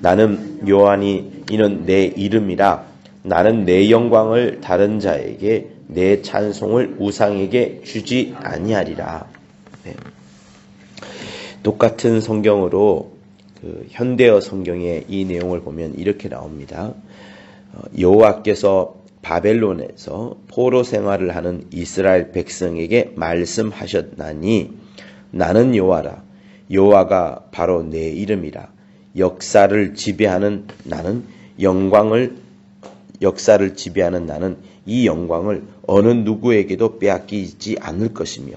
나는 요한이 이는 내 이름이라 나는 내 영광을 다른 자에게 내 찬송을 우상에게 주지 아니하리라. 네. 똑같은 성경으로 그 현대어 성경의 이 내용을 보면 이렇게 나옵니다. 어, 여호와께서 바벨론에서 포로 생활을 하는 이스라엘 백성에게 말씀하셨나니 나는 여호와라 여호와가 바로 내 이름이라 역사를 지배하는 나는 영광을 역사를 지배하는 나는 이 영광을 어느 누구에게도 빼앗기지 않을 것이며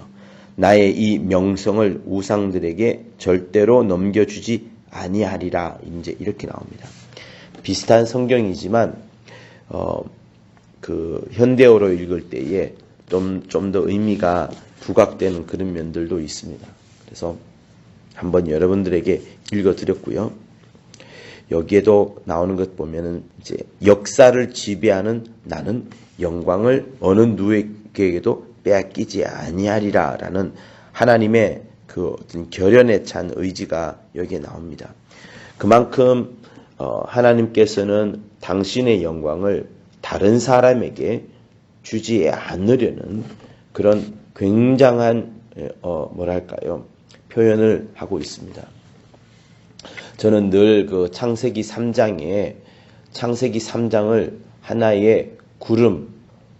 나의 이 명성을 우상들에게 절대로 넘겨주지 아니하리라 이제 이렇게 나옵니다. 비슷한 성경이지만 어, 그 현대어로 읽을 때에 좀 좀 더 의미가 부각되는 그런 면들도 있습니다. 그래서 한번 여러분들에게 읽어드렸고요. 여기에도 나오는 것 보면은 이제 역사를 지배하는 나는 영광을 어느 누구에게도 빼앗기지 아니하리라라는 하나님의 그 어떤 결연에 찬 의지가 여기에 나옵니다. 그만큼 어, 하나님께서는 당신의 영광을 다른 사람에게 주지 않으려는 그런 굉장한 어, 뭐랄까요 표현을 하고 있습니다. 저는 늘 그 창세기 3장에 창세기 3장을 하나의 구름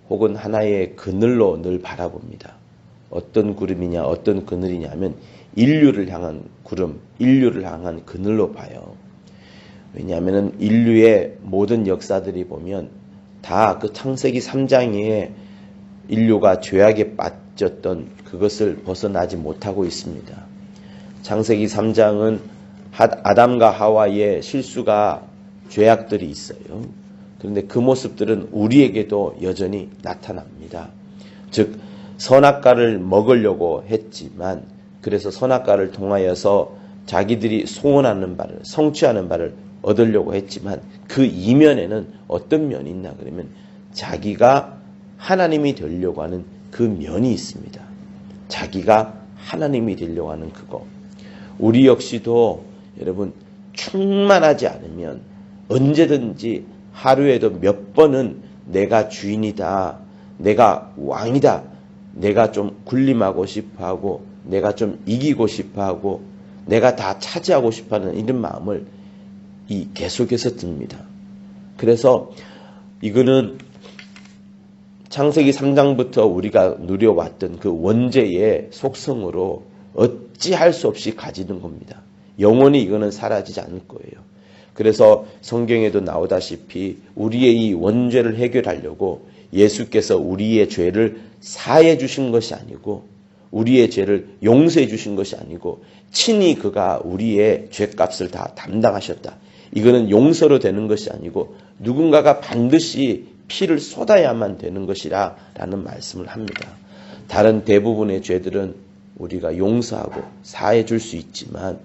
혹은 하나의 그늘로 늘 바라봅니다. 어떤 구름이냐, 어떤 그늘이냐면 인류를 향한 구름, 인류를 향한 그늘로 봐요. 왜냐하면 인류의 모든 역사들이 보면 다 그 창세기 3장에 인류가 죄악에 빠졌던 그것을 벗어나지 못하고 있습니다. 창세기 3장은 아담과 하와의 실수가 죄악들이 있어요. 그런데 그 모습들은 우리에게도 여전히 나타납니다. 즉 선악과를 먹으려고 했지만 그래서 선악과를 통하여서 자기들이 소원하는 바를 성취하는 바를 얻으려고 했지만 그 이면에는 어떤 면이 있나 그러면 자기가 하나님이 되려고 하는 그 면이 있습니다. 자기가 하나님이 되려고 하는 그거. 우리 역시도 여러분 충만하지 않으면 언제든지 하루에도 몇 번은 내가 주인이다. 내가 왕이다. 내가 좀 군림하고 싶어 하고 내가 좀 이기고 싶어 하고 내가 다 차지하고 싶어 하는 이런 마음을 이 계속해서 듭니다. 그래서 이거는 창세기 3장부터 우리가 누려왔던 그 원죄의 속성으로 어찌할 수 없이 가지는 겁니다. 영원히 이거는 사라지지 않을 거예요. 그래서 성경에도 나오다시피 우리의 이 원죄를 해결하려고 예수께서 우리의 죄를 사해 주신 것이 아니고 우리의 죄를 용서해 주신 것이 아니고 친히 그가 우리의 죄값을 다 담당하셨다. 이거는 용서로 되는 것이 아니고 누군가가 반드시 피를 쏟아야만 되는 것이라 라는 말씀을 합니다. 다른 대부분의 죄들은 우리가 용서하고 사해 줄 수 있지만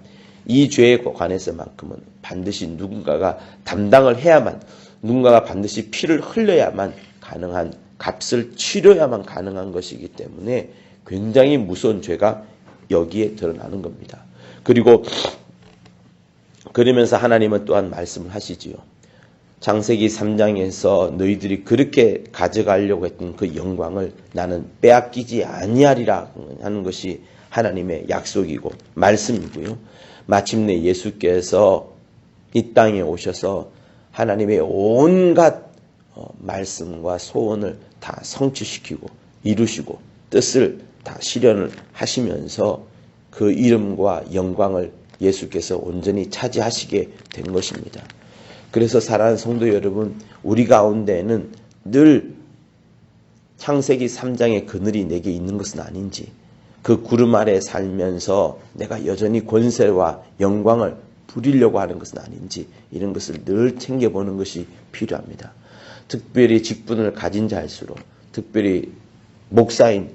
이 죄에 관해서만큼은 반드시 누군가가 담당을 해야만 누군가가 반드시 피를 흘려야만 가능한 값을 치료야만 가능한 것이기 때문에 굉장히 무서운 죄가 여기에 드러나는 겁니다. 그리고 그러면서 하나님은 또한 말씀을 하시지요. 장세기 3장에서 너희들이 그렇게 가져가려고 했던 그 영광을 나는 빼앗기지 아니하리라 하는 것이 하나님의 약속이고 말씀이고요. 마침내 예수께서 이 땅에 오셔서 하나님의 온갖 어, 말씀과 소원을 다 성취시키고 이루시고 뜻을 다 실현을 하시면서 그 이름과 영광을 예수께서 온전히 차지하시게 된 것입니다. 그래서 사랑하는 성도 여러분, 우리 가운데는 늘 창세기 3장의 그늘이 내게 있는 것은 아닌지, 그 구름 아래 살면서 내가 여전히 권세와 영광을 부리려고 하는 것은 아닌지, 이런 것을 늘 챙겨보는 것이 필요합니다. 특별히 직분을 가진 자일수록, 특별히 목사인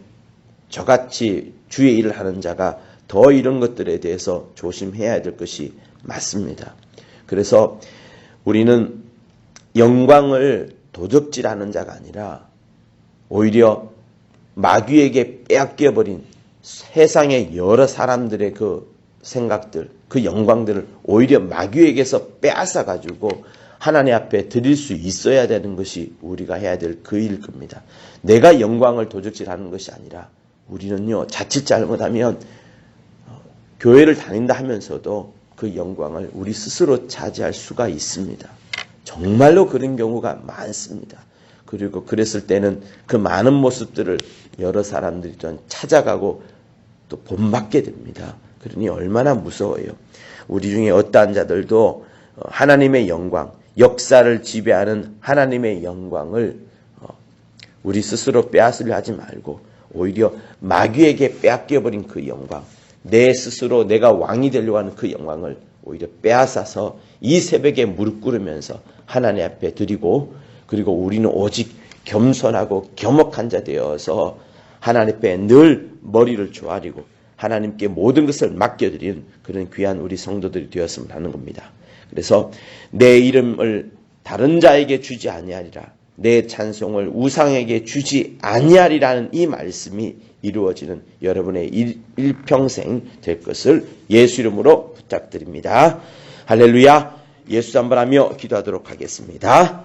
저같이 주의 일을 하는 자가 더 이런 것들에 대해서 조심해야 될 것이 맞습니다. 그래서 우리는 영광을 도적질하는 자가 아니라 오히려 마귀에게 빼앗겨버린 세상의 여러 사람들의 그 생각들, 그 영광들을 오히려 마귀에게서 빼앗아 가지고 하나님 앞에 드릴 수 있어야 되는 것이 우리가 해야 될 그 일 겁니다. 내가 영광을 도적질하는 것이 아니라 우리는요 자칫 잘못하면 어, 교회를 다닌다 하면서도 그 영광을 우리 스스로 차지할 수가 있습니다. 정말로 그런 경우가 많습니다. 그리고 그랬을 때는 그 많은 모습들을 여러 사람들이 좀 찾아가고 또 본받게 됩니다. 그러니 얼마나 무서워요. 우리 중에 어떠한 자들도 어, 하나님의 영광, 역사를 지배하는 하나님의 영광을 어, 우리 스스로 빼앗으려 하지 말고 오히려 마귀에게 빼앗겨버린 그 영광, 내 스스로 내가 왕이 되려고 하는 그 영광을 오히려 빼앗아서 이 새벽에 무릎 꿇으면서 하나님 앞에 드리고 그리고 우리는 오직 겸손하고 겸허한 자 되어서 하나님 앞에 늘 머리를 조아리고 하나님께 모든 것을 맡겨드리는 그런 귀한 우리 성도들이 되었으면 하는 겁니다. 그래서 내 이름을 다른 자에게 주지 아니하리라. 내 찬송을 우상에게 주지 아니하리라는 이 말씀이 이루어지는 여러분의 일, 일평생 될 것을 예수 이름으로 부탁드립니다. 할렐루야. 예수 한번 하며 기도하도록 하겠습니다.